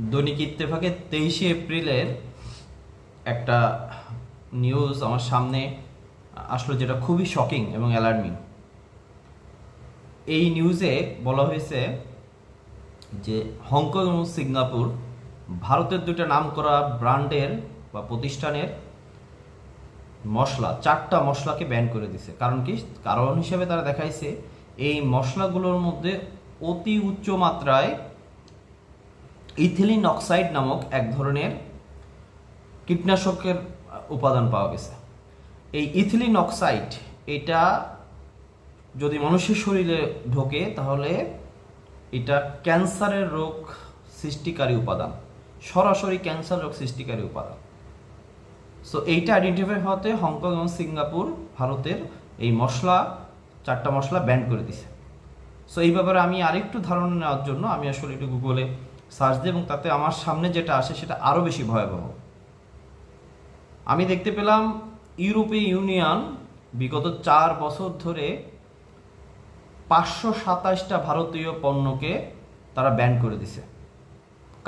দৈনিক ইত্তেফাকে তেইশে এপ্রিলের একটা নিউজ আমার সামনে আসলো যেটা খুবই শকিং এবং অ্যালার্মিং এই নিউজে বলা হয়েছে যে হংকং এবং সিঙ্গাপুর ভারতের দুইটা নামকরা ব্র্যান্ডের বা প্রতিষ্ঠানের মশলা, চারটা মশলাকে ব্যান করে দিছে। কারণ কি? কারণ হিসেবে তারা দেখাইছে এই মশলাগুলোর মধ্যে অতি উচ্চ মাত্রায় ইথিলিন অক্সাইড নামক এক ধরনের কীটনাশকের উপাদান পাওয়া গেছে। এই ইথিলিন অক্সাইড, এটা যদি মানুষের শরীরে ঢোকে, তাহলে এটা ক্যান্সারের রোগ সৃষ্টিকারী উপাদান। সরাসরি ক্যান্সার রোগ সৃষ্টিকারী উপাদান। সো এইটা আইডেন্টিফাই হওয়াতে হংকং এবং সিঙ্গাপুর ভারতের এই মশলা, চারটা মশলা ব্যান করে দিছে। সো এই ব্যাপারে আমি আরেকটু ধারণা নেওয়ার জন্য আমি আসলে একটু গুগলে সার্চ দিই এবং তাতে আমার সামনে যেটা আসে সেটা আরও বেশি ভয়াবহ। আমি দেখতে পেলাম ইউরোপীয় ইউনিয়ন বিগত চার বছর ধরে পাঁচশো সাতাশটা ভারতীয় পণ্যকে তারা ব্যান করে দিছে।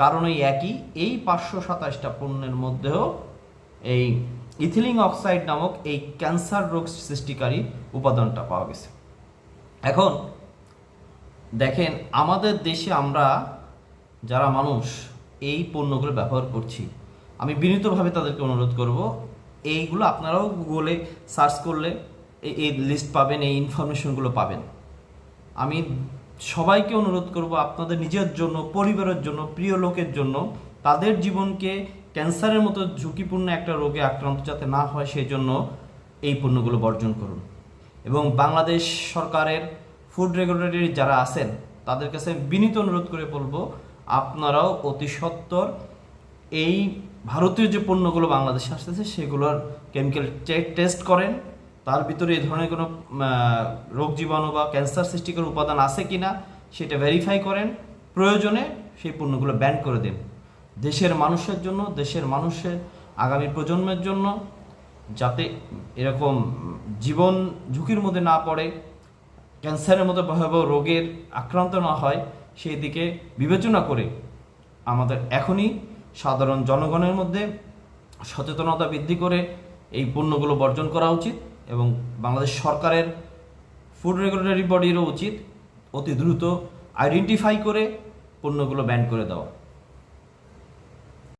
কারণ এই একই, এই পাঁচশো সাতাশটা পণ্যের মধ্যেও এই ইথিলিং অক্সাইড নামক এই ক্যান্সার রোগ সৃষ্টিকারী উপাদানটা পাওয়া গেছে। এখন দেখেন, আমাদের দেশে আমরা যারা মানুষ এই পণ্যগুলো ব্যবহার করছি, আমি বিনীতভাবে তাদেরকে অনুরোধ করব, এইগুলো আপনারাও গুগলে সার্চ করলে এই- লিস্ট পাবেন, এই ইনফরমেশনগুলো পাবেন। আমি সবাইকে অনুরোধ করব, আপনাদের নিজের জন্য, পরিবারের জন্য, প্রিয় লোকের জন্য, তাদের জীবনকে ক্যান্সারের মতো ঝুঁকিপূর্ণ একটা রোগে আক্রান্ত যাতে না হয় সেই জন্য এই পণ্যগুলো বর্জন করুন। এবং বাংলাদেশ সরকারের ফুড রেগুলেটরি যারা আছেন, তাদের কাছে বিনীত অনুরোধ করে বলব আপনারাও অতি সত্বর এই ভারতীয় যে পণ্যগুলো বাংলাদেশে আসতেছে, সেগুলোর কেমিক্যাল টেস্ট করেন। তার ভিতরে এই ধরনের কোনো রোগ জীবাণু বা ক্যান্সার সৃষ্টিকর উপাদান আছে কিনা, সেটা ভেরিফাই করেন। প্রয়োজনে সেই পণ্যগুলো ব্যান করে দিন। দেশের মানুষের জন্য, দেশের মানুষের আগামী প্রজন্মের জন্য, যাতে এরকম জীবন ঝুঁকির মধ্যে না পড়ে ক্যান্সারের মতো ভয়াবহ রোগের আক্রান্ত না হয় সেই দিকে বিবেচনা করে আমাদের এখনই সাধারণ জনগণের মধ্যে সচেতনতা বৃদ্ধি করে এই পণ্যগুলো বর্জন করা উচিত এবং বাংলাদেশ সরকারের ফুড রেগুলেটরি বডিরও উচিত অতি দ্রুত আইডেন্টিফাই করে পণ্যগুলো ব্যান করে দেওয়া।